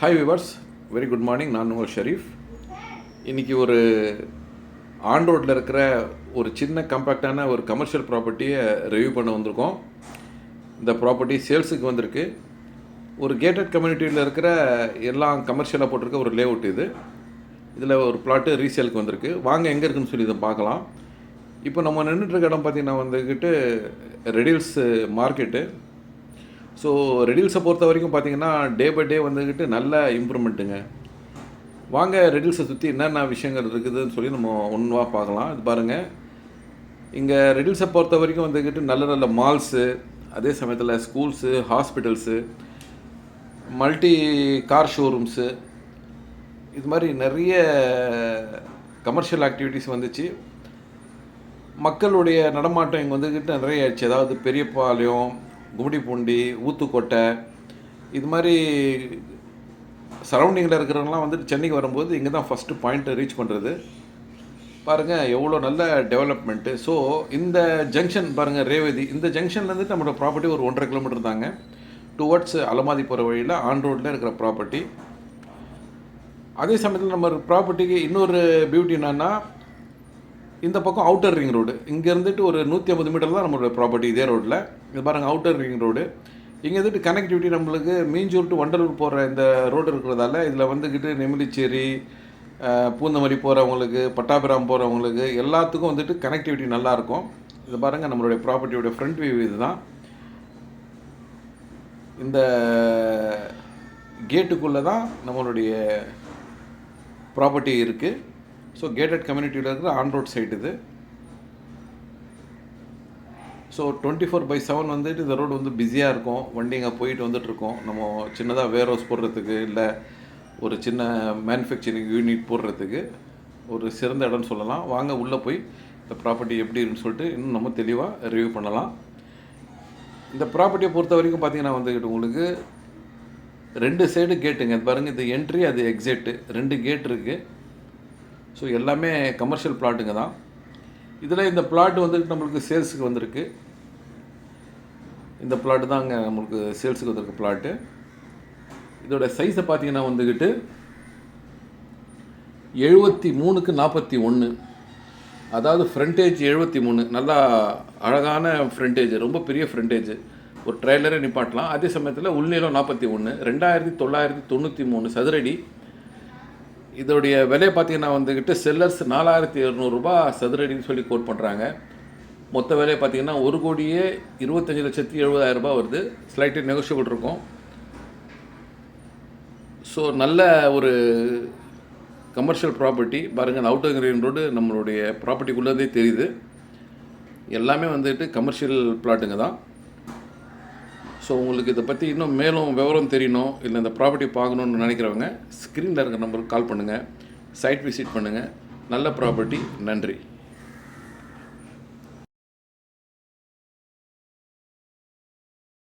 Hi viewers very good morning நான் உங்கள் ஷெரீஃப். இன்றைக்கி ஒரு ஆன் ரோட்டில் இருக்கிற ஒரு சின்ன கம்பேக்டான ஒரு கமர்ஷியல் ப்ராப்பர்ட்டியை ரிவ்யூ பண்ண வந்திருக்கோம். இந்த ப்ராப்பர்ட்டி சேல்ஸுக்கு வந்திருக்கு. ஒரு கேட்டட் கம்யூனிட்டியில் இருக்கிற எல்லாம் கமர்ஷியலாக போட்டிருக்க ஒரு லேஅவுட் இது. இதில் ஒரு பிளாட்டு ரீசேலுக்கு வந்திருக்கு. வாங்க எங்கே இருக்குன்னு சொல்லி இதை பார்க்கலாம். இப்போ நம்ம நின்றுட்டுருக்க இடம் பார்த்தீங்கன்னா வந்துக்கிட்டு ரெடில்ஸ் மார்க்கெட்டு ஸோ ரெடில்ஸை பொறுத்த வரைக்கும் பார்த்தீங்கன்னா டே பை டே வந்துக்கிட்டு நல்ல இம்ப்ரூவ்மெண்ட்டுங்க வாங்க ரெடில்ஸை சுற்றி என்னென்ன விஷயங்கள் இருக்குதுன்னு சொல்லி நம்ம ஒன்றுவா பார்க்கலாம். இது பாருங்கள் இங்கே ரெடில்ஸை பொறுத்த வரைக்கும் வந்துக்கிட்டு நல்ல நல்ல மால்ஸு அதே சமயத்தில் schools hospitals multi car showrooms இது மாதிரி நிறைய கமர்ஷியல் ஆக்டிவிட்டீஸ் வந்துச்சு. மக்களுடைய நடமாட்டம் இங்கே வந்துக்கிட்டு நிறைய ஆயிடுச்சு. அதாவது பெரியபாளையம் கும்மிடிப்பூண்டி ஊத்துக்கோட்டை இது மாதிரி சரௌண்டிங்கில் இருக்கிறவங்களாம் வந்துட்டு சென்னைக்கு வரும்போது இங்கே தான் ஃபஸ்ட்டு பாயிண்ட்டை ரீச் பண்ணுறது பாருங்கள் எவ்வளோ நல்ல டெவலப்மெண்ட்டு ஸோ இந்த ஜங்ஷன் பாருங்கள் ரேவதி இந்த ஜங்ஷன்லேருந்து நம்மளோட ப்ராப்பர்ட்டி ஒரு ஒன்றரை கிலோமீட்டர் தாங்க. டுவர்ட்ஸ் அலமாதி போகிற வழியில் ஆன் ரோட்டில் இருக்கிற ப்ராப்பர்ட்டி அதே சமயத்தில் நம்ம ப்ராப்பர்ட்டிக்கு இன்னொரு பியூட்டி என்னன்னா இந்த பக்கம் அவுட்டர் ரிங் ரோடு இங்கே இருந்துட்டு ஒரு நூற்றி ஐம்பது மீட்டர் தான் நம்மளோட ப்ராப்பர்ட்டி இதே ரோட்டில் இது பாருங்கள் அவுட்டர் ரிங் ரோடு இங்கே இருந்துட்டு கனெக்டிவிட்டி நம்மளுக்கு மீஞ்சூர் டு வண்டலூர் போகிற இந்த ரோடு இருக்கிறதால இதில் வந்துக்கிட்டு நெமிலிச்சேரி பூந்தமல்லி போகிறவங்களுக்கு பட்டாபிராம் போகிறவங்களுக்கு எல்லாத்துக்கும் வந்துட்டு கனெக்டிவிட்டி நல்லாயிருக்கும் இது பாருங்கள் நம்மளுடைய ப்ராப்பர்ட்டியோட ஃப்ரண்ட் வியூ இது தான் இந்த கேட்டுக்குள்ளே தான் நம்மளுடைய ப்ராப்பர்ட்டி இருக்குது ஸோ கேட்டட் கம்யூனிட்டியில் இருக்கிற ஆன் ரோட் சைட் இது. So twenty four by seven வந்துட்டு இந்த ரோடு வந்து பிஸியாக இருக்கும். வண்டிங்க போயிட்டு வந்துட்டுருக்கோம் நம்ம சின்னதாக வேர் ஹவுஸ் போடுறதுக்கு இல்லை ஒரு சின்ன மேனுஃபேக்சரிங் யூனிட் போடுறதுக்கு ஒரு சிறந்த இடம்னு சொல்லலாம். வாங்க உள்ளே போய் இந்த ப்ராப்பர்ட்டி எப்படி இருக்குன்னு சொல்லிட்டு இன்னும் நம்ம தெளிவாக ரிவ்யூ பண்ணலாம். இந்த ப்ராப்பர்ட்டியை பொறுத்த வரைக்கும் பார்த்தீங்கன்னா வந்துக்கிட்டு உங்களுக்கு ரெண்டு சைடு கேட்டுங்க பாருங்கள் இது என்ட்ரி அது எக்ஸிட்டு ரெண்டு கேட் இருக்குது ஸோ எல்லாமே கமர்ஷியல் பிளாட்டுங்க தான். இதில் இந்த பிளாட் வந்துட்டு நம்மளுக்கு சேல்ஸுக்கு வந்திருக்கு. இந்த பிளாட்டு தான் அங்கே நம்மளுக்கு சேல்ஸுக்கு வந்திருக்கு பிளாட்டு இதோட சைஸை பார்த்தீங்கன்னா வந்துக்கிட்டு எழுபத்தி மூணுக்கு நாற்பத்தி ஒன்று அதாவது ஃப்ரண்டேஜ் எழுபத்தி மூணு. நல்லா அழகான ஃப்ரண்டேஜ் ரொம்ப பெரிய ஃப்ரண்டேஜ் ஒரு ட்ரெய்லரே நிப்பாட்டலாம் அதே சமயத்தில் உள்நீளம் நாற்பத்தி ஒன்று ரெண்டாயிரத்தி தொள்ளாயிரத்தி தொண்ணூற்றி மூணு சதுரடி. இதோடைய விலை பார்த்தீங்கன்னா வந்துக்கிட்டு செல்லர்ஸ் நாலாயிரத்தி இரநூறுபா சதுரடின்னு சொல்லி கோட் பண்ணுறாங்க மொத்த விலை பார்த்தீங்கன்னா ஒரு கோடியே இருபத்தஞ்சி லட்சத்தி எழுபதாயிரம் ரூபாய் வருது. ஸ்லைட்டு நெகோஷியபிள் இருக்கும். ஸோ நல்ல ஒரு கமர்ஷியல் ப்ராப்பர்ட்டி பாருங்கள் அந்த அவுட்டர் கிரீன் ரோடு நம்மளுடைய ப்ராப்பர்ட்டிக்குள்ளதே தெரியுது. எல்லாமே வந்துட்டு கமர்ஷியல் பிளாட்டுங்க தான். ஸோ உங்களுக்கு இதை பற்றி இன்னும் மேலும் விவரம் தெரியணும் இல்லை இந்த ப்ராப்பர்ட்டி பார்க்கணுன்னு நினைக்கிறவங்க ஸ்க்ரீனில் இருக்கிற நம்பருக்கு கால் பண்ணுங்கள் சைட் விசிட் பண்ணுங்கள் நல்ல ப்ராப்பர்ட்டி நன்றி.